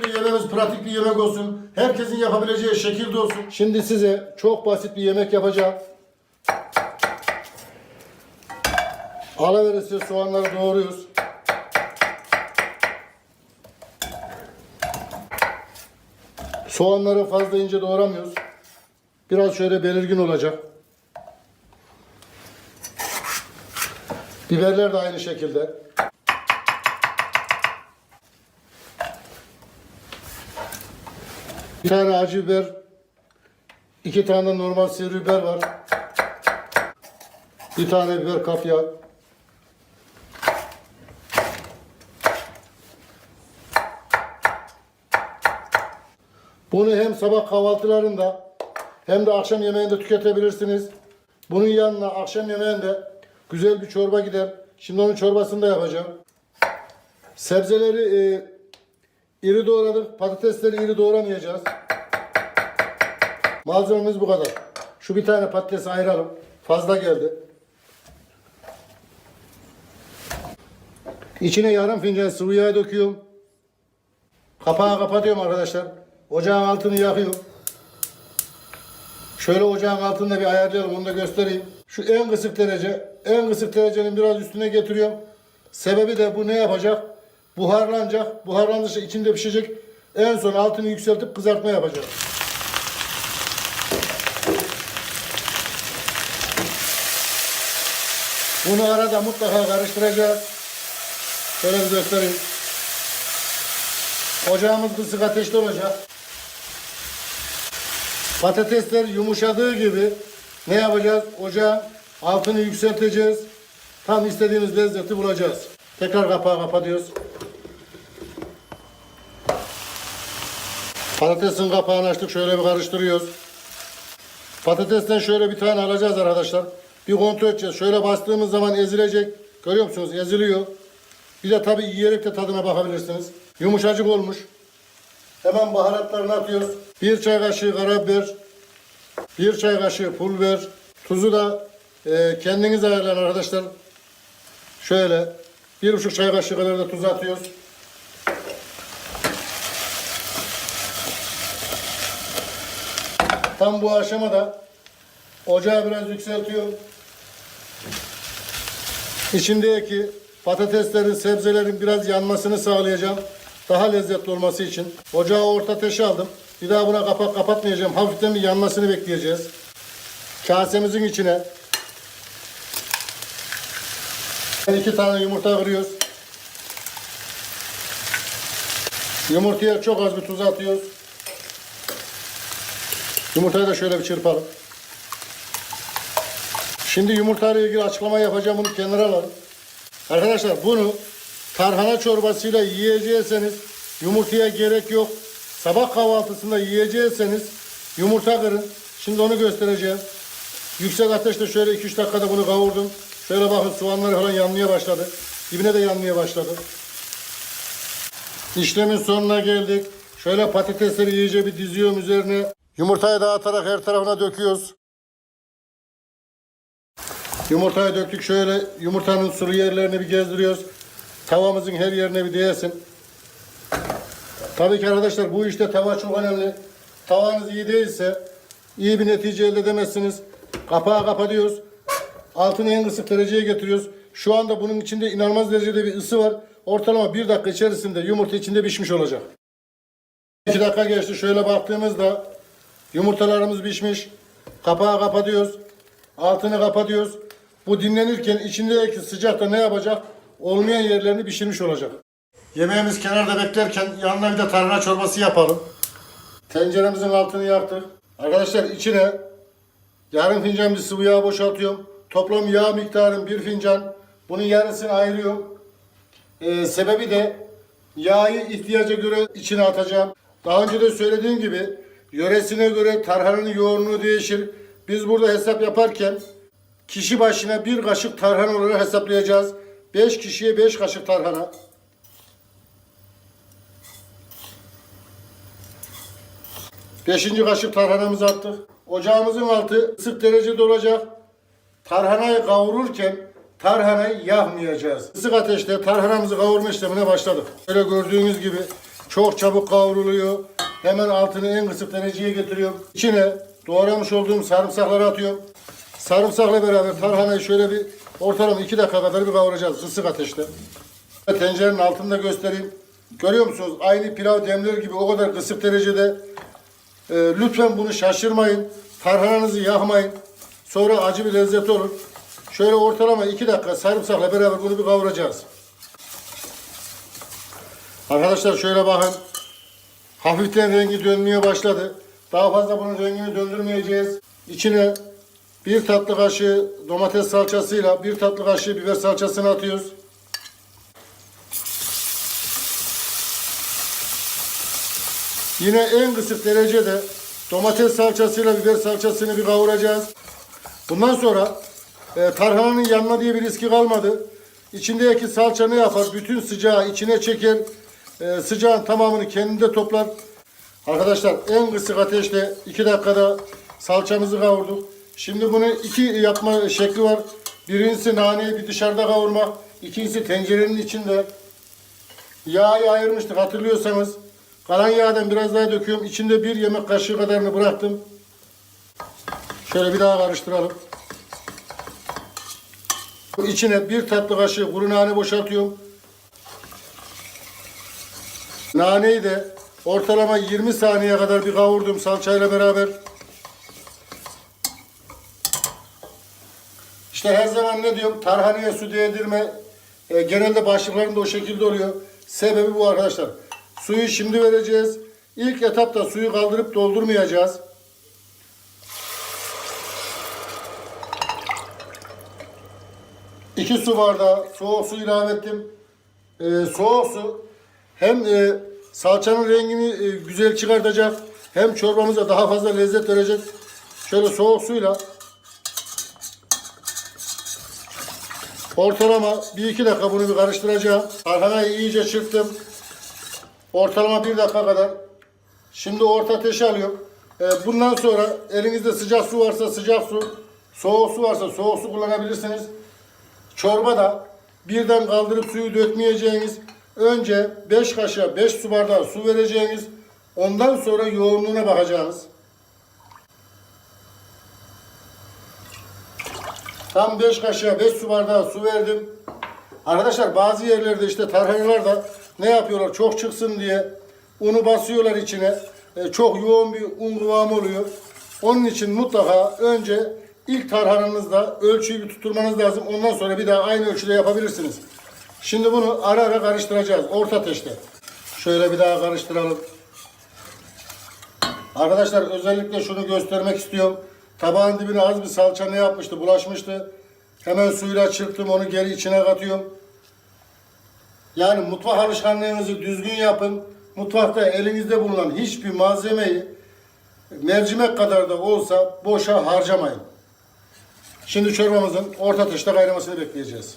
Öncelikle yemeğimiz pratik bir yemek olsun. Herkesin yapabileceği şekilde olsun. Şimdi size çok basit bir yemek yapacağım. Alıveresiye soğanları doğruyoruz. Soğanları fazla ince doğramıyoruz. Biraz şöyle belirgin olacak. Biberler de aynı şekilde. Bir tane acı biber, iki tane normal sivri biber var. Bir tane biber kapya. Bunu hem sabah kahvaltılarında hem de akşam yemeğinde tüketebilirsiniz. Bunun yanına akşam yemeğinde güzel bir çorba gider. Şimdi onun çorbasını da yapacağım. Sebzeleri e, iri doğradık. Patatesleri iri doğramayacağız. Malzememiz bu kadar. Şu bir tane patatesi ayıralım. Fazla geldi. İçine yarım fincan sıvı yağ döküyorum. Kapağı kapatıyorum arkadaşlar. Ocağın altını yakıyorum. Şöyle ocağın altında bir ayarlayalım onu da göstereyim. Şu en kısık derece, en kısık derecenin biraz üstüne getiriyorum. Sebebi de bu ne yapacak? Buharlanacak. Buharlandıkça içinde pişecek. En son altını yükseltip kızartma yapacağız. Bunu arada mutlaka karıştıracağız. Şöyle bir göstereyim. Ocağımız kısık ateşte olacak. Patatesler yumuşadığı gibi ne yapacağız? Ocağın altını yükselteceğiz. Tam istediğimiz lezzeti bulacağız. Tekrar kapağı kapatıyoruz. Patatesin kapağını açtık. Şöyle bir karıştırıyoruz. Patatesten şöyle bir tane alacağız arkadaşlar. Bir kontrol edeceğiz. Şöyle bastığımız zaman ezilecek. Görüyor musunuz? Eziliyor. Bir de tabii yiyerek de tadına bakabilirsiniz. Yumuşacık olmuş. Hemen baharatlarını atıyoruz. Bir çay kaşığı karabiber, bir çay kaşığı pul biber, tuzu da e, kendiniz ayarlayın arkadaşlar. Şöyle bir buçuk çay kaşığı kadar da tuz atıyoruz. Tam bu aşamada ocağı biraz yükseltiyorum. İçindeki patateslerin, sebzelerin biraz yanmasını sağlayacağım. Daha lezzetli olması için. Ocağı orta ateşe aldım. Bir daha buna kapak kapatmayacağım. Hafiften bir yanmasını bekleyeceğiz. Kasemizin içine iki tane yumurta kırıyoruz. Yumurtaya çok az bir tuz atıyoruz. Yumurtayı da şöyle bir çırpalım. Şimdi yumurtayla ilgili açıklama yapacağım. Bunu kenara alalım. Arkadaşlar bunu tarhana çorbasıyla yiyecekseniz yumurtaya gerek yok. Sabah kahvaltısında yiyecekseniz yumurta kırın. Şimdi onu göstereceğim. Yüksek ateşte şöyle 2-3 dakikada bunu kavurdum. Şöyle bakın soğanları falan yanmaya başladı. Dibine de yanmaya başladı. İşlemin sonuna geldik. Şöyle patatesleri iyice bir diziyorum üzerine. Yumurtayı dağıtarak her tarafına döküyoruz. Yumurtayı döktük şöyle yumurtanın sulu yerlerini bir gezdiriyoruz. Tavamızın her yerine bir değsin. Tabii ki arkadaşlar bu işte tava çok önemli. Tavanız iyi değilse iyi bir netice elde edemezsiniz. Kapağı kapatıyoruz. Altını en kısık dereceye getiriyoruz. Şu anda bunun içinde inanılmaz derecede bir ısı var. Ortalama bir dakika içerisinde yumurta içinde pişmiş olacak. 2 dakika geçti. Şöyle baktığımızda yumurtalarımız pişmiş. Kapağı kapatıyoruz. Altını kapatıyoruz. Bu dinlenirken içindeki sıcakta ne yapacak? Olmayan yerlerini pişirmiş olacak. Yemeğimiz kenarda beklerken yanına bir de tarhana çorbası yapalım. Tenceremizin altını yaktık. Arkadaşlar içine yarım fincan bir sıvı yağ boşaltıyorum. Toplam yağ miktarım bir fincan. Bunun yarısını ayırıyorum. Ee, sebebi de yağı ihtiyaca göre içine atacağım. Daha önce de söylediğim gibi yöresine göre tarhananın yoğunluğu değişir. Biz burada hesap yaparken kişi başına bir kaşık tarhana olarak hesaplayacağız. 5 kişiye 5 kaşık tarhana. Beşinci kaşık tarhanamızı attık. Ocağımızın altı ısık derecede olacak. Tarhanayı kavururken tarhanayı yakmayacağız. Isık ateşte tarhanamızı kavurma işlemine başladık. Böyle gördüğünüz gibi Çok çabuk kavruluyor. Hemen altını en kısık dereceye getiriyorum. İçine doğramış olduğum sarımsakları atıyorum. Sarımsakla beraber tarhanayı şöyle bir ortalama 2 dakika kadar bir kavuracağız kısık ateşte. Tencerenin altında göstereyim. Görüyor musunuz? Aynı pilav demler gibi o kadar kısık derecede. Ee, lütfen bunu şaşırmayın. Tarhananızı yakmayın. Sonra acı bir lezzet olur. Şöyle ortalama 2 dakika sarımsakla beraber bunu bir kavuracağız. Arkadaşlar şöyle bakın. Hafiften rengi dönmeye başladı. Daha fazla bunun rengini döndürmeyeceğiz. İçine bir tatlı kaşığı domates salçasıyla bir tatlı kaşığı biber salçasını atıyoruz. Yine en kısık derecede domates salçasıyla biber salçasını bir kavuracağız. Bundan sonra e, tarhananın yanma diye bir riski kalmadı. İçindeki salça ne yapar? Bütün sıcağı içine çeker. E, sıcağın tamamını kendinde toplar. Arkadaşlar en kısık ateşte 2 dakikada salçamızı kavurduk. Şimdi bunu iki yapma şekli var. Birincisi naneyi bir dışarıda kavurmak. İkincisi tencerenin içinde. Yağı ayırmıştık hatırlıyorsanız. Kalan yağdan biraz daha döküyorum. İçinde bir yemek kaşığı kadarını bıraktım. Şöyle bir daha karıştıralım. İçine bir tatlı kaşığı kuru nane boşaltıyorum. Naneyi de ortalama 20 saniye kadar bir kavurdum salçayla beraber. İşte her zaman ne diyorum? Tarhaneye su değdirme. E, genelde başlıklarında o şekilde oluyor. Sebebi bu arkadaşlar. Suyu şimdi vereceğiz. İlk etapta suyu kaldırıp doldurmayacağız. İki su bardağı soğuk su ilave ettim. Ee, soğuk su hem e, salçanın rengini e, güzel çıkartacak hem çorbamıza daha fazla lezzet verecek. Şöyle soğuk suyla ortalama bir iki dakika bunu bir karıştıracağım. Tarhanayı iyice çırptım. Ortalama bir dakika kadar. Şimdi orta ateşe alıyorum. Ee, bundan sonra elinizde sıcak su varsa sıcak su, soğuk su varsa soğuk su kullanabilirsiniz. Çorba da birden kaldırıp suyu dökmeyeceğiniz, önce 5 kaşığa 5 su bardağı su vereceğiniz, ondan sonra yoğunluğuna bakacağınız. Tam 5 kaşığa 5 su bardağı su verdim. Arkadaşlar bazı yerlerde işte tarhanalar da ne yapıyorlar çok çıksın diye unu basıyorlar içine. E, çok yoğun bir un kıvamı oluyor. Onun için mutlaka önce ilk tarhananızda ölçüyü bir tutturmanız lazım. Ondan sonra bir daha aynı ölçüde yapabilirsiniz. Şimdi bunu ara ara karıştıracağız orta ateşte. Şöyle bir daha karıştıralım. Arkadaşlar özellikle şunu göstermek istiyorum. Tabağın dibine az bir salça ne yapmıştı? Bulaşmıştı. Hemen suyla çırptım onu geri içine katıyorum. Yani mutfak alışkanlığınızı düzgün yapın. Mutfakta elinizde bulunan hiçbir malzemeyi mercimek kadar da olsa boşa harcamayın. Şimdi çorbamızın orta ateşte kaynamasını bekleyeceğiz.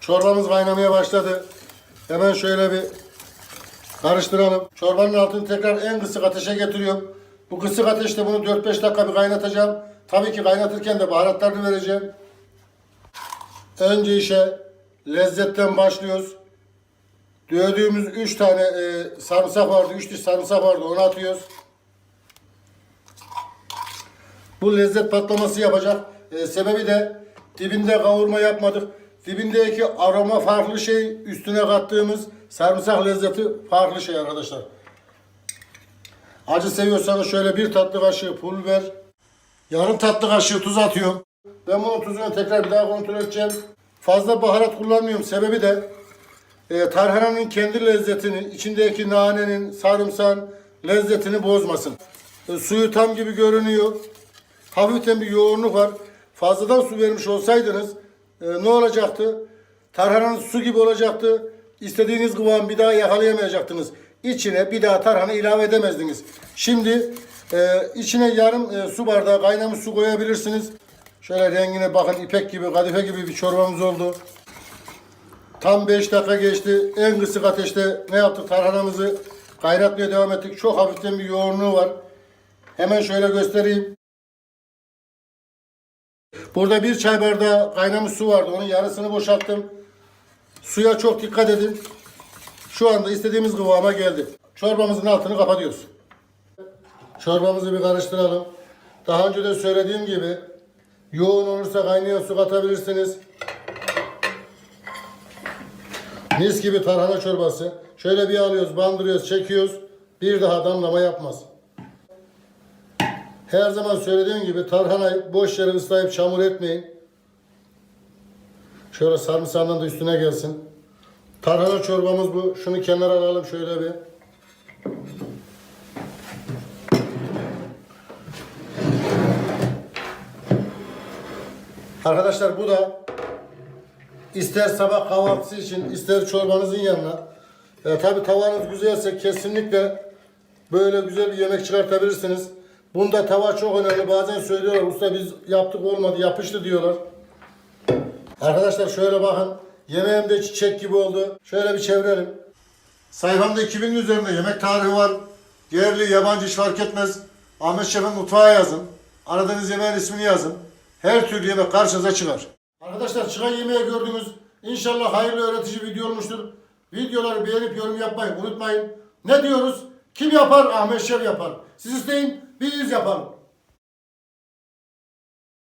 Çorbamız kaynamaya başladı. Hemen şöyle bir karıştıralım. Çorbanın altını tekrar en kısık ateşe getiriyorum. Bu kısık ateşte bunu 4-5 dakika bir kaynatacağım. Tabii ki kaynatırken de baharatlarını vereceğim. Önce işe lezzetten başlıyoruz. Dövdüğümüz 3 tane e, sarımsak vardı, 3 diş sarımsak vardı onu atıyoruz. Bu lezzet patlaması yapacak. E, sebebi de dibinde kavurma yapmadık. Dibindeki aroma farklı şey, üstüne kattığımız sarımsak lezzeti farklı şey arkadaşlar. Acı seviyorsanız şöyle bir tatlı kaşığı pul biber, yarım tatlı kaşığı tuz atıyorum. Ben bunun tuzunu tekrar bir daha kontrol edeceğim. Fazla baharat kullanmıyorum. Sebebi de e, tarhananın kendi lezzetini, içindeki nanenin, sarımsağın lezzetini bozmasın. E, suyu tam gibi görünüyor. Hafiften bir yoğunluk var. Fazladan su vermiş olsaydınız e, ne olacaktı? Tarhananın su gibi olacaktı. İstediğiniz kıvamı bir daha yakalayamayacaktınız. İçine bir daha tarhana ilave edemezdiniz. Şimdi e, içine yarım e, su bardağı kaynamış su koyabilirsiniz. Şöyle rengine bakın ipek gibi, kadife gibi bir çorbamız oldu. Tam 5 dakika geçti. En kısık ateşte ne yaptık? Tarhanamızı kaynatmaya devam ettik. Çok hafiften bir yoğunluğu var. Hemen şöyle göstereyim. Burada bir çay bardağı kaynamış su vardı. Onun yarısını boşalttım. Suya çok dikkat edin. Şu anda istediğimiz kıvama geldi. çorbamızın altını kapatıyoruz. Çorbamızı bir karıştıralım. Daha önce de söylediğim gibi yoğun olursa kaynayan su katabilirsiniz. Mis gibi tarhana çorbası. Şöyle bir alıyoruz, bandırıyoruz, çekiyoruz. Bir daha damlama yapmaz. Her zaman söylediğim gibi tarhanayı boş yere ıslayıp çamur etmeyin. Şöyle sarımsağından da üstüne gelsin. Tarhana çorbamız bu. Şunu kenara alalım şöyle bir. Arkadaşlar bu da ister sabah kahvaltısı için ister çorbanızın yanına e, tabi tavanız güzelse kesinlikle böyle güzel bir yemek çıkartabilirsiniz. Bunda tava çok önemli. Bazen söylüyorlar usta biz yaptık olmadı yapıştı diyorlar. Arkadaşlar şöyle bakın. Yemeğim de çiçek gibi oldu. Şöyle bir çevirelim. Sayfamda 2000'in üzerinde yemek tarihi var. Yerli, yabancı hiç fark etmez. Ahmet Şef'in mutfağı yazın. Aradığınız yemeğin ismini yazın. Her türlü yemek karşınıza çıkar. Arkadaşlar çıkan yemeği gördünüz. İnşallah hayırlı öğretici video olmuştur. Videoları beğenip yorum yapmayı unutmayın. Ne diyoruz? Kim yapar? Ahmet Şef yapar. Siz isteyin, biz yapalım.